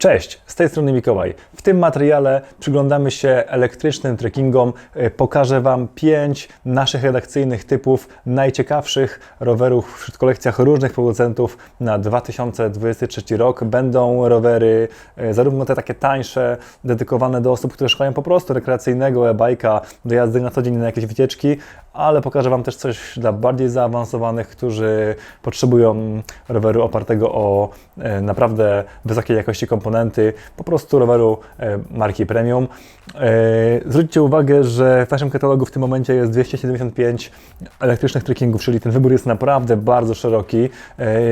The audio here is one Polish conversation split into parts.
Cześć, z tej strony Mikołaj. W tym materiale przyglądamy się elektrycznym trekkingom. E, Pokażę Wam pięć naszych redakcyjnych typów najciekawszych rowerów w kolekcjach różnych producentów na 2023 rok. Będą rowery e, zarówno te takie tańsze, dedykowane do osób, które szukają po prostu rekreacyjnego e-bike'a do jazdy na co dzień na jakieś wycieczki, ale pokażę Wam też coś dla bardziej zaawansowanych, którzy potrzebują roweru opartego o e, naprawdę wysokiej jakości komponenty, po prostu roweru e, marki premium. E, Zwróćcie uwagę, że w naszym katalogu w tym momencie jest 275 elektrycznych trekkingów, czyli ten wybór jest naprawdę bardzo szeroki.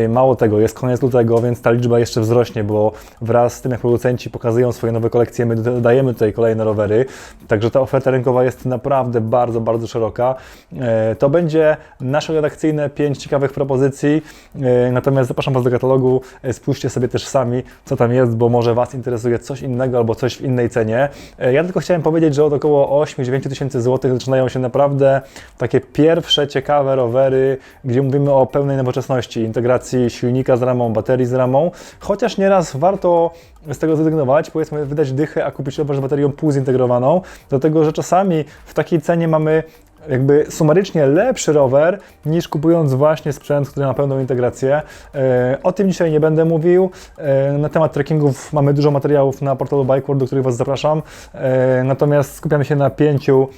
Mało tego, jest koniec lutego, więc ta liczba jeszcze wzrośnie, bo wraz z tym, jak producenci pokazują swoje nowe kolekcje, my dodajemy tutaj kolejne rowery, także ta oferta rynkowa jest naprawdę bardzo, bardzo szeroka. E, To będzie nasze redakcyjne pięć ciekawych propozycji, E, natomiast zapraszam Was do katalogu, E, spójrzcie sobie też sami, co tam jest, bo może Was interesuje coś innego albo coś w innej cenie. Ja tylko chciałem powiedzieć, że od około 8-9 tysięcy złotych zaczynają się naprawdę takie pierwsze ciekawe rowery, gdzie mówimy o pełnej nowoczesności, integracji silnika z ramą, baterii z ramą, chociaż nieraz warto z tego zrezygnować, powiedzmy wydać dychę, a kupić rower z baterią półzintegrowaną, dlatego że czasami w takiej cenie mamy jakby sumarycznie lepszy rower niż kupując właśnie sprzęt, który ma pełną integrację. E, O tym dzisiaj nie będę mówił. E, Na temat trekkingów mamy dużo materiałów na portalu Bikeworld, do których Was zapraszam. E, Natomiast skupiamy się na pięciu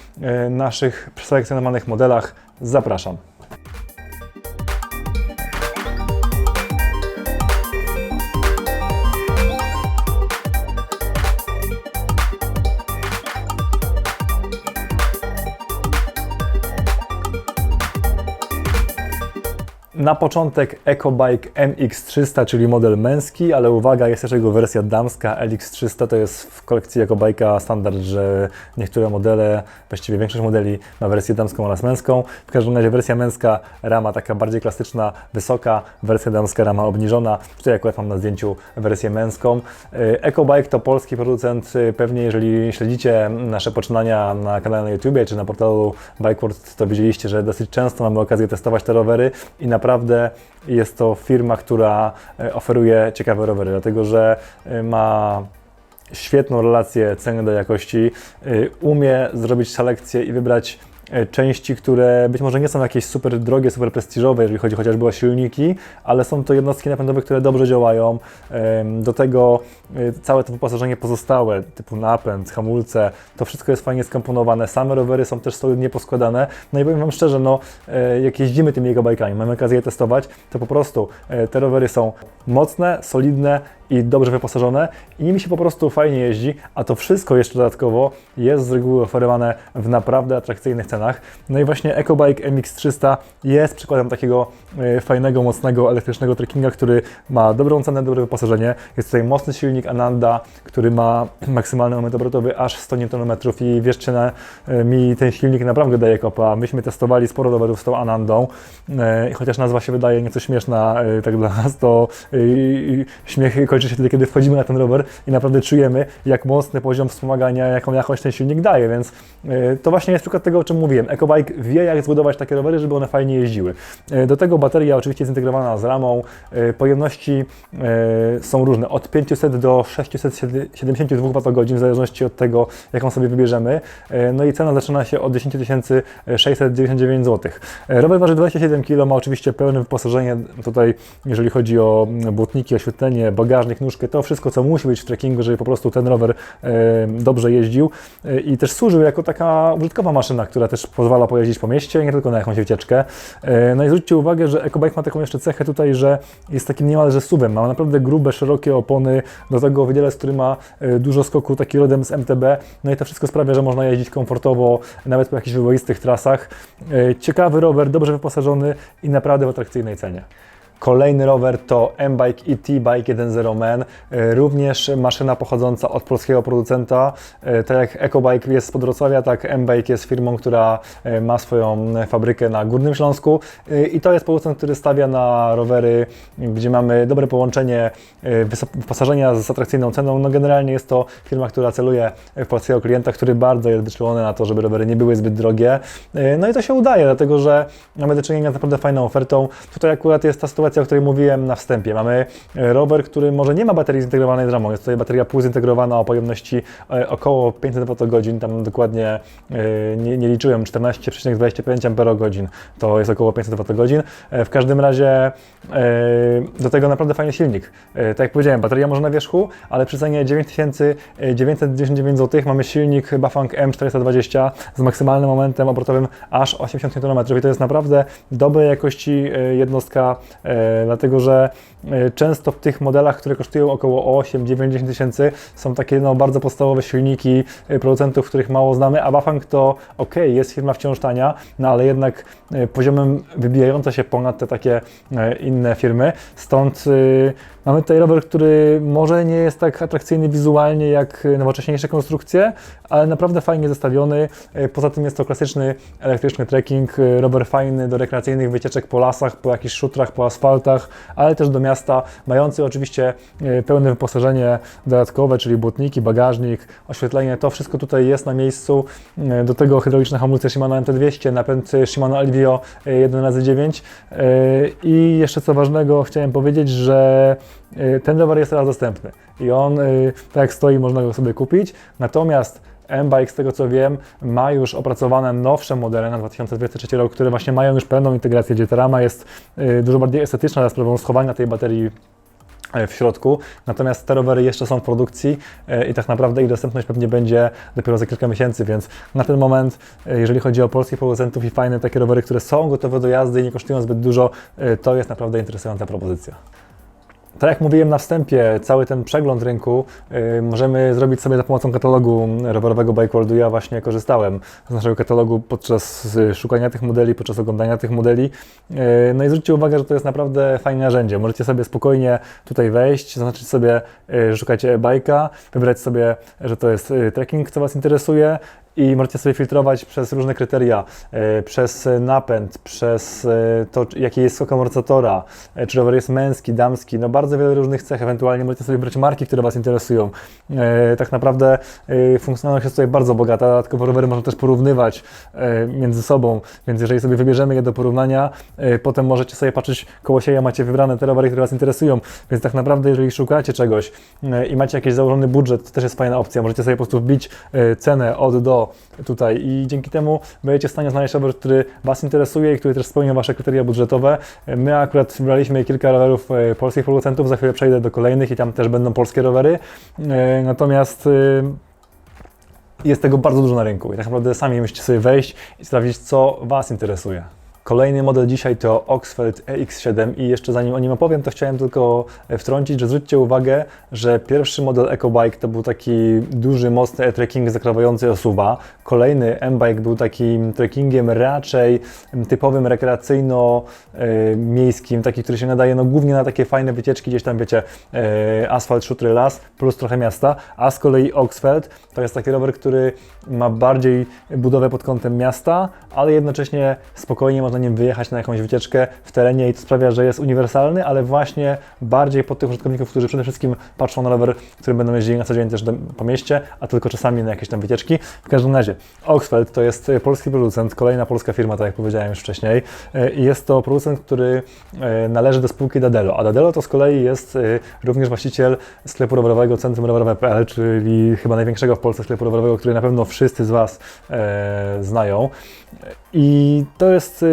naszych przeselekcjonowanych modelach. Zapraszam. Na początek EcoBike MX300, czyli model męski, ale uwaga, jest też jego wersja damska LX300, to jest w kolekcji EcoBike'a standard, że niektóre modele, właściwie większość modeli ma wersję damską oraz męską. W każdym razie wersja męska, rama taka bardziej klasyczna, wysoka, wersja damska, rama obniżona. Tutaj akurat mam na zdjęciu wersję męską. E, EcoBike to polski producent, e, pewnie jeżeli śledzicie nasze poczynania na kanale na YouTubie czy na portalu Bikeworld, to widzieliście, że dosyć często mamy okazję testować te rowery i naprawdę jest to firma, która e, oferuje ciekawe rowery, dlatego że e, ma świetną relację ceny do jakości, y, umie zrobić selekcję i wybrać e, części, które być może nie są jakieś super drogie, super prestiżowe, jeżeli chodzi chociażby o silniki, ale są to jednostki napędowe, które dobrze działają. Do tego y, całe to wyposażenie pozostałe, typu napęd, hamulce, to wszystko jest fajnie skomponowane. Same rowery są też solidnie poskładane. No i powiem Wam szczerze, no, e, jak jeździmy tymi jego bajkami, mamy okazję je testować, to po prostu e, te rowery są mocne, solidne i dobrze wyposażone i nimi się po prostu fajnie jeździ, a to wszystko jeszcze dodatkowo jest z reguły oferowane w naprawdę atrakcyjnych cenach. No i właśnie EcoBike MX300 jest przykładem takiego e, fajnego, mocnego elektrycznego trekkinga, który ma dobrą cenę, dobre wyposażenie. Jest tutaj mocny silnik Ananda, który ma maksymalny moment obrotowy aż 100 Nm i wierzcie na, e, mi, ten silnik naprawdę daje kopa. Myśmy testowali sporo rowerów z tą Anandą, e, i chociaż nazwa się wydaje nieco śmieszna tak dla nas, to śmiech kończy się wtedy, kiedy wchodzimy na ten rower i naprawdę czujemy, jak mocny poziom wspomagania, jaką jakość ten silnik daje, więc to właśnie jest przykład tego, o czym mówiłem. EcoBike wie, jak zbudować takie rowery, żeby one fajnie jeździły. E, Do tego bateria oczywiście jest zintegrowana z ramą. E, Pojemności e, są różne, od 500 do 672 Wh, w zależności od tego, jaką sobie wybierzemy. No i cena zaczyna się od 10 699 zł. Rower waży 27 kg, ma oczywiście pełne wyposażenie tutaj, jeżeli chodzi o błotniki, oświetlenie, bagażnik, nóżkę, to wszystko, co musi być w trekkingu, żeby po prostu ten rower dobrze jeździł i też służył jako taka użytkowa maszyna, która też pozwala pojeździć po mieście, nie tylko na jakąś wycieczkę. E, No i zwróćcie uwagę, że EcoBike ma taką jeszcze cechę tutaj, że jest takim niemalże suwem, ma naprawdę grube, szerokie opony, do tego widelec, który ma e, dużo skoku, taki rodem z MTB, no i to wszystko sprawia, że można jeździć komfortowo, nawet po jakichś wyboistych trasach. E, Ciekawy rower, dobrze wyposażony i naprawdę w atrakcyjnej cenie. Kolejny rower to M-Bike ET Bike 1.0 Man, E, również maszyna pochodząca od polskiego producenta. E, Tak jak EcoBike jest z Wrocławia, tak M-Bike jest firmą, która e, ma swoją fabrykę na Górnym Śląsku i to jest producent, który stawia na rowery, gdzie mamy dobre połączenie wyposażenia z atrakcyjną ceną. No generalnie jest to firma, która celuje w polskiego klienta, który bardzo jest wyczulony na to, żeby rowery nie były zbyt drogie. No i to się udaje, dlatego że mamy do czynienia z naprawdę fajną ofertą. Tutaj akurat jest ta sytuacja sytuacja, o której mówiłem na wstępie. Mamy e, rower, który może nie ma baterii zintegrowanej z ramą. Jest tutaj bateria półzintegrowana o pojemności e, około 500 Wh, tam dokładnie e, nie, nie liczyłem, 14,25 Ah to jest około 500 Wh. W każdym razie do tego naprawdę fajny silnik. Tak jak powiedziałem, bateria może na wierzchu, ale przy cenie 9999 zł mamy silnik Bafang M420 z maksymalnym momentem obrotowym aż 80 Nm i to jest naprawdę dobrej jakości jednostka, dlatego że e, często w tych modelach, które kosztują około 8, 9, 10 tysięcy są takie no, bardzo podstawowe silniki e, producentów, których mało znamy, a Bafang to ok, jest firma wciąż tania, no ale jednak e, poziomem wybijająca się ponad te takie e, inne firmy, stąd e, Mamy tutaj rower, który może nie jest tak atrakcyjny wizualnie jak e, nowocześniejsze konstrukcje, ale naprawdę fajnie zestawiony. E, Poza tym jest to klasyczny elektryczny trekking, e, rower fajny do rekreacyjnych wycieczek po lasach, po jakichś szutrach, po asfaltach, ale też do miasta, mający oczywiście e, pełne wyposażenie dodatkowe, czyli błotniki, bagażnik, oświetlenie, to wszystko tutaj jest na miejscu. E, Do tego hydrauliczne hamulce Shimano MT200, napęd Shimano Alvio e, 1x9 E, i jeszcze co ważnego chciałem powiedzieć, że ten rower jest teraz dostępny i on, tak jak stoi, można go sobie kupić. Natomiast M-Bike, z tego co wiem, ma już opracowane nowsze modele na 2023 rok, które właśnie mają już pełną integrację, gdzie ta rama jest e, dużo bardziej estetyczna za sprawą schowania tej baterii e, w środku. Natomiast te rowery jeszcze są w produkcji e, i tak naprawdę ich dostępność pewnie będzie dopiero za kilka miesięcy, więc na ten moment, jeżeli chodzi o polskich producentów i fajne takie rowery, które są gotowe do jazdy i nie kosztują zbyt dużo, to jest naprawdę interesująca propozycja. Tak jak mówiłem na wstępie, cały ten przegląd rynku y, możemy zrobić sobie za pomocą katalogu rowerowego Bike Worldu. Ja właśnie korzystałem z naszego katalogu podczas y, szukania tych modeli, podczas oglądania tych modeli. Y, no i zwróćcie uwagę, że to jest naprawdę fajne narzędzie. Możecie sobie spokojnie tutaj wejść, zaznaczyć sobie, że szukacie bajka, wybrać sobie, że to jest trekking, co Was interesuje i możecie sobie filtrować przez różne kryteria, e, przez napęd, przez e, to, jaki jest skok amortyzatora, e, czy rower jest męski, damski, no bardzo wiele różnych cech, ewentualnie możecie sobie wybrać marki, które Was interesują. Tak naprawdę funkcjonalność jest tutaj bardzo bogata, dodatkowo rowery można też porównywać między sobą, więc jeżeli sobie wybierzemy je do porównania, potem możecie sobie patrzeć koło siebie, macie wybrane te rowery, które Was interesują, więc tak naprawdę jeżeli szukacie czegoś i macie jakiś założony budżet, to też jest fajna opcja, możecie sobie po prostu wbić cenę od do tutaj i dzięki temu będziecie w stanie znaleźć rower, który Was interesuje i który też spełnia Wasze kryteria budżetowe. My akurat wybraliśmy kilka rowerów e, polskich producentów, za chwilę przejdę do kolejnych i tam też będą polskie rowery, E, natomiast e, jest tego bardzo dużo na rynku i tak naprawdę sami musicie sobie wejść i sprawdzić, co Was interesuje. Kolejny model dzisiaj to Oxford EX7 i jeszcze zanim o nim opowiem, to chciałem tylko e, wtrącić, że zwróćcie uwagę, że pierwszy model EcoBike to był taki duży, mocny e-trekking zakrawający osuwa. Kolejny M-Bike był takim trekkingiem raczej typowym rekreacyjno-miejskim, taki, który się nadaje no, głównie na takie fajne wycieczki, gdzieś tam wiecie, e, asfalt, szutry, las, plus trochę miasta, a z kolei Oxford to jest taki rower, który ma bardziej budowę pod kątem miasta, ale jednocześnie spokojnie można nim wyjechać na jakąś wycieczkę w terenie i to sprawia, że jest uniwersalny, ale właśnie bardziej pod tych użytkowników, którzy przede wszystkim patrzą na rower, którym będą jeździli na co dzień też do, po mieście, a tylko czasami na jakieś tam wycieczki. W każdym razie, Oxford to jest e, polski producent, kolejna polska firma, tak jak powiedziałem już wcześniej. E, jest to producent, który e, należy do spółki Dadelo, a Dadelo to z kolei jest również właściciel sklepu rowerowego Centrum Rowerowe.pl, czyli chyba największego w Polsce sklepu rowerowego, który na pewno wszyscy z Was znają. I to jest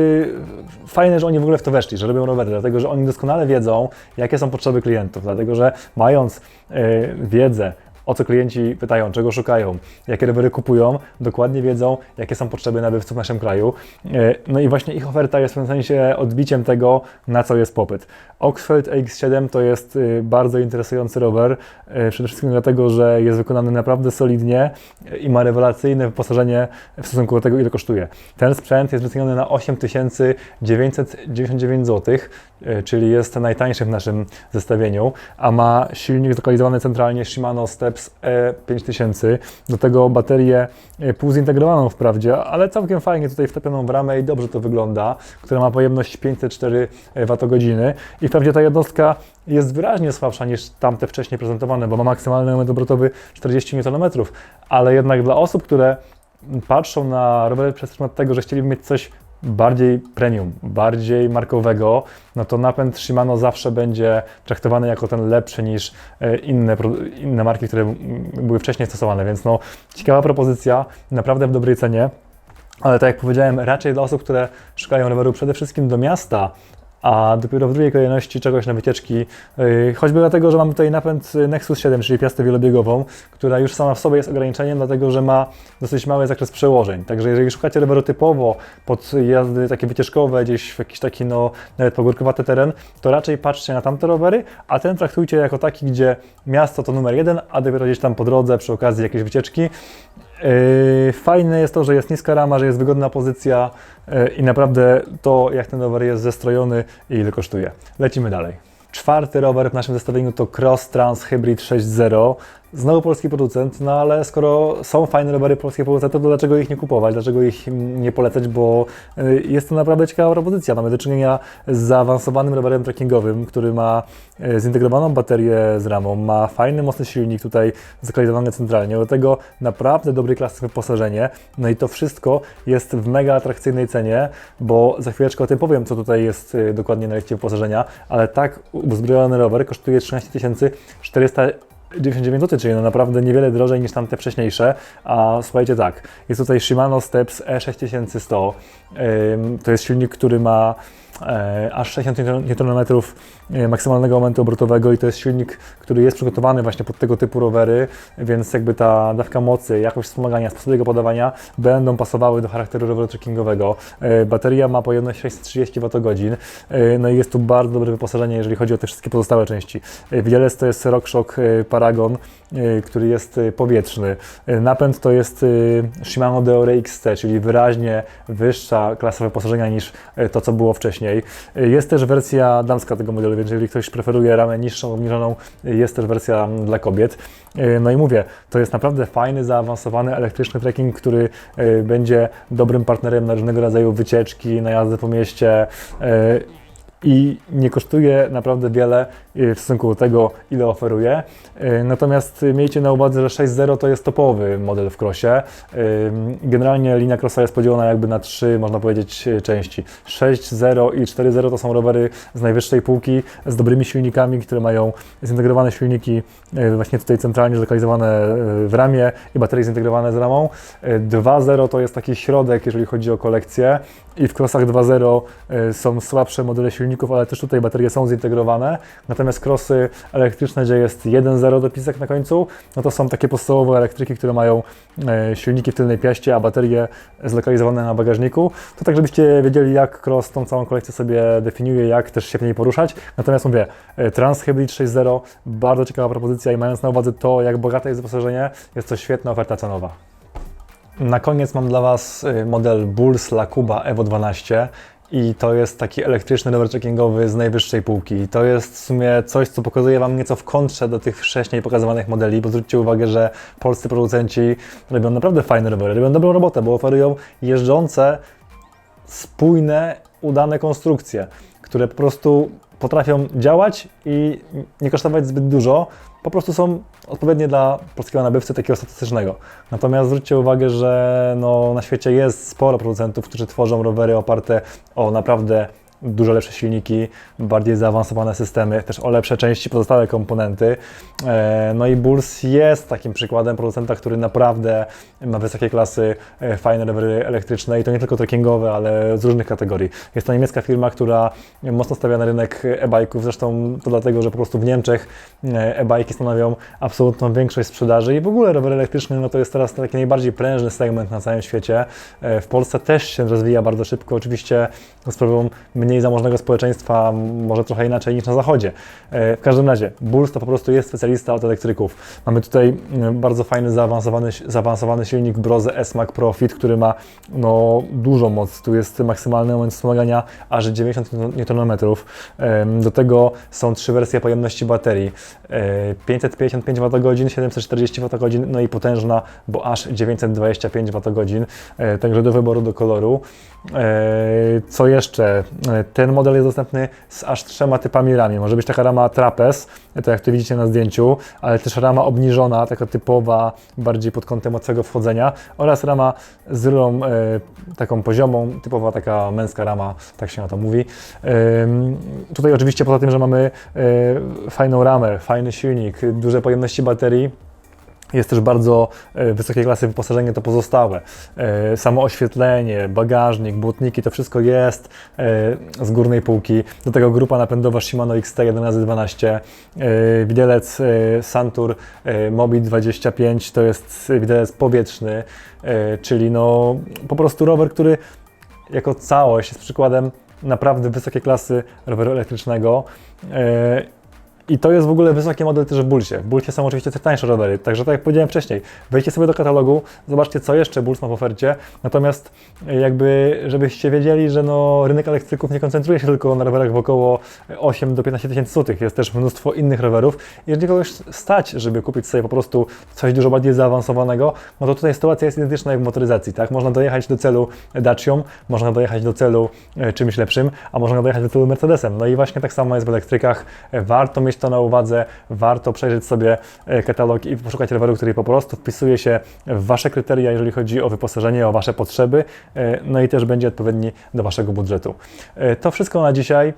fajne, że oni w ogóle w to weszli, że robią rowery, dlatego że oni doskonale wiedzą, jakie są potrzeby klientów, dlatego że mając y, wiedzę, o co klienci pytają, czego szukają, jakie rowery kupują, dokładnie wiedzą, jakie są potrzeby nabywców w naszym kraju. Y, No i właśnie ich oferta jest w pewnym sensie odbiciem tego, na co jest popyt. Oxford AX7 to jest y, bardzo interesujący rower, y, przede wszystkim dlatego, że jest wykonany naprawdę solidnie y, i ma rewelacyjne wyposażenie w stosunku do tego, ile kosztuje. Ten sprzęt jest wyceniony na 8999 zł, czyli jest najtańszy w naszym zestawieniu, a ma silnik zlokalizowany centralnie Shimano Steps E5000, do tego baterię y, półzintegrowaną wprawdzie, ale całkiem fajnie tutaj wtopioną w ramę i dobrze to wygląda, która ma pojemność 504 Wh i wprawdzie ta jednostka jest wyraźnie słabsza niż tamte wcześniej prezentowane, bo ma maksymalny moment obrotowy 40 Nm, ale jednak dla osób, które patrzą na rowery przez pryzmat tego, że chcieliby mieć coś bardziej premium, bardziej markowego, no to napęd Shimano zawsze będzie traktowany jako ten lepszy niż e, inne, inne marki, które były wcześniej stosowane, więc no ciekawa propozycja, naprawdę w dobrej cenie. Ale tak jak powiedziałem, raczej dla osób, które szukają roweru przede wszystkim do miasta, a dopiero w drugiej kolejności czegoś na wycieczki, yy, choćby dlatego, że mamy tutaj napęd Nexus 7, czyli piastę wielobiegową, która już sama w sobie jest ograniczeniem, dlatego że ma dosyć mały zakres przełożeń. Także jeżeli szukacie roweru typowo pod jazdy takie wycieczkowe, gdzieś w jakiś taki no, nawet pogórkowaty teren, to raczej patrzcie na tamte rowery, a ten traktujcie jako taki, gdzie miasto to numer jeden, a dopiero gdzieś tam po drodze, przy okazji jakiejś wycieczki, Fajne jest to, że jest niska rama, że jest wygodna pozycja yy, i naprawdę to, jak ten rower jest zestrojony i ile kosztuje. Lecimy dalej. Czwarty rower w naszym zestawieniu to Cross Trans Hybrid 6.0. Znowu polski producent, no ale skoro są fajne rowery polskich producentów, to dlaczego ich nie kupować, dlaczego ich nie polecać, bo y, jest to naprawdę ciekawa propozycja. Mamy do czynienia z zaawansowanym rowerem trekkingowym, który ma y, zintegrowaną baterię z ramą, ma fajny, mocny silnik tutaj zlokalizowany centralnie, do tego naprawdę dobrej klasy wyposażenie, no i to wszystko jest w mega atrakcyjnej cenie, bo za chwileczkę o tym powiem, co tutaj jest y, dokładnie na liście wyposażenia, ale tak uzbrojony rower kosztuje 13 400 99 zł, czyli no naprawdę niewiele drożej niż tamte wcześniejsze. A słuchajcie tak, jest tutaj Shimano Steps E E6100. To jest silnik, który ma e, aż 60 Nm e, maksymalnego momentu obrotowego i to jest silnik, który jest przygotowany właśnie pod tego typu rowery, więc jakby ta dawka mocy, jakość wspomagania, sposób jego podawania będą pasowały do charakteru roweru trekkingowego. E, Bateria ma pojemność 630 Wh, no i jest tu bardzo dobre wyposażenie, jeżeli chodzi o te wszystkie pozostałe części. Widelec to jest RockShox e, Paragon, który jest powietrzny. Napęd to jest Shimano Deore XT, czyli wyraźnie wyższa klasa wyposażenia niż e, to, co było wcześniej. E, Jest też wersja damska tego modelu, więc jeżeli ktoś preferuje ramę niższą, obniżoną, e, jest też wersja dla kobiet. No i mówię, to jest naprawdę fajny, zaawansowany elektryczny trekking, który będzie dobrym partnerem na różnego rodzaju wycieczki, na jazdę po mieście i nie kosztuje naprawdę wiele w stosunku do tego, ile oferuje. Y, Natomiast y, miejcie na uwadze, że 6.0 to jest topowy model w crossie. Y, Generalnie linia crossa jest podzielona jakby na trzy, można powiedzieć, y, części. 6.0 i 4.0 to są rowery z najwyższej półki, z dobrymi silnikami, które mają zintegrowane silniki y, właśnie tutaj centralnie zlokalizowane y, w ramie i baterie zintegrowane z ramą. Y, 2.0 to jest taki środek, jeżeli chodzi o kolekcję i w crossach 2.0 y, są słabsze modele silników, ale też tutaj baterie są zintegrowane. Natomiast crossy elektryczne, gdzie jest 1.0 dopisek na końcu, no to są takie podstawowe elektryki, które mają e, silniki w tylnej piaście, a baterie zlokalizowane na bagażniku. To tak, żebyście wiedzieli, jak cross tą całą kolekcję sobie definiuje, jak też się w niej poruszać. Natomiast mówię, e, Trans Hybrid 6.0, bardzo ciekawa propozycja i mając na uwadze to, jak bogate jest wyposażenie, jest to świetna oferta cenowa. Na koniec mam dla Was y, model Bulls Lakuba Evo 12 i to jest taki elektryczny rower trekkingowy z najwyższej półki. To jest w sumie coś, co pokazuje Wam nieco w kontrze do tych wcześniej pokazywanych modeli, bo zwróćcie uwagę, że polscy producenci robią naprawdę fajne rowery, robią dobrą robotę, bo oferują jeżdżące, spójne, udane konstrukcje, które po prostu potrafią działać i nie kosztować zbyt dużo, po prostu są odpowiednie dla polskiego nabywcy takiego statystycznego. Natomiast zwróćcie uwagę, że no, na świecie jest sporo producentów, którzy tworzą rowery oparte o naprawdę dużo lepsze silniki, bardziej zaawansowane systemy, też o lepsze części, pozostałe komponenty. E, No i Bulls jest takim przykładem producenta, który naprawdę ma wysokiej klasy e, fajne rowery elektryczne i to nie tylko trekkingowe, ale z różnych kategorii. Jest to niemiecka firma, która mocno stawia na rynek e-bike'ów, zresztą to dlatego, że po prostu w Niemczech e, e-bike'i stanowią absolutną większość sprzedaży i w ogóle rower elektryczny no to jest teraz taki najbardziej prężny segment na całym świecie. W Polsce też się rozwija bardzo szybko, oczywiście za sprawą mniej zamożnego społeczeństwa, może trochę inaczej niż na zachodzie. E, W każdym razie, Bulls to po prostu jest specjalista od elektryków. Mamy tutaj bardzo fajny, zaawansowany, zaawansowany silnik Brose S-Max Profit, który ma no, dużą moc. Tu jest maksymalny moment wspomagania aż 90 Nm. Do tego są trzy wersje pojemności baterii. E, 555 Wh, 740 Wh, no i potężna, bo aż 925 Wh. E, Także do wyboru, do koloru. E, Co jeszcze? E, Ten model jest dostępny z aż trzema typami rami. Może być taka rama trapez, to jak tu widzicie na zdjęciu, ale też rama obniżona, taka typowa, bardziej pod kątem łatwego wchodzenia oraz rama z rurą e, taką poziomą, typowa taka męska rama, tak się na to mówi. Ym, Tutaj oczywiście poza tym, że mamy e, fajną ramę, fajny silnik, duże pojemności baterii, jest też bardzo e, wysokiej klasy wyposażenie to pozostałe. E, Samo oświetlenie, bagażnik, błotniki, to wszystko jest e, z górnej półki. Do tego grupa napędowa Shimano XT1112, e, widelec Santur Mobi 25 to jest widelec powietrzny, czyli no po prostu rower, który jako całość jest przykładem naprawdę wysokiej klasy roweru elektrycznego. E, i to jest w ogóle wysoki model też w Bulcie. W Bulcie są oczywiście te tańsze rowery, także tak jak powiedziałem wcześniej, wejdźcie sobie do katalogu, zobaczcie co jeszcze Bulls ma w ofercie, natomiast e, jakby, żebyście wiedzieli, że no, rynek elektryków nie koncentruje się tylko na rowerach w około 8 do 15 tysięcy złotych, jest też mnóstwo innych rowerów. Jeżeli kogoś stać, żeby kupić sobie po prostu coś dużo bardziej zaawansowanego, no to tutaj sytuacja jest identyczna jak w motoryzacji, tak? Można dojechać do celu Dacią, można dojechać do celu e, czymś lepszym, a można dojechać do celu Mercedesem. No i właśnie tak samo jest w elektrykach. E, Warto mieć to na uwadze, warto przejrzeć sobie e, katalog i poszukać roweru, który po prostu wpisuje się w Wasze kryteria, jeżeli chodzi o wyposażenie, o Wasze potrzeby, e, no i też będzie odpowiedni do Waszego budżetu. E, To wszystko na dzisiaj.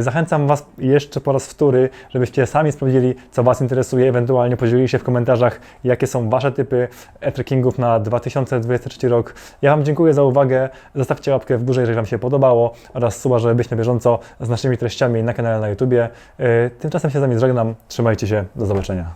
Zachęcam Was jeszcze po raz wtóry, żebyście sami sprawdzili, co Was interesuje, ewentualnie podzielili się w komentarzach, jakie są Wasze typy e-trekkingów na 2023 rok. Ja Wam dziękuję za uwagę, zostawcie łapkę w górze, jeżeli Wam się podobało oraz suba, żeby być na bieżąco z naszymi treściami na kanale na YouTubie. E, Tymczasem się z Wami żegnam, trzymajcie się, do zobaczenia.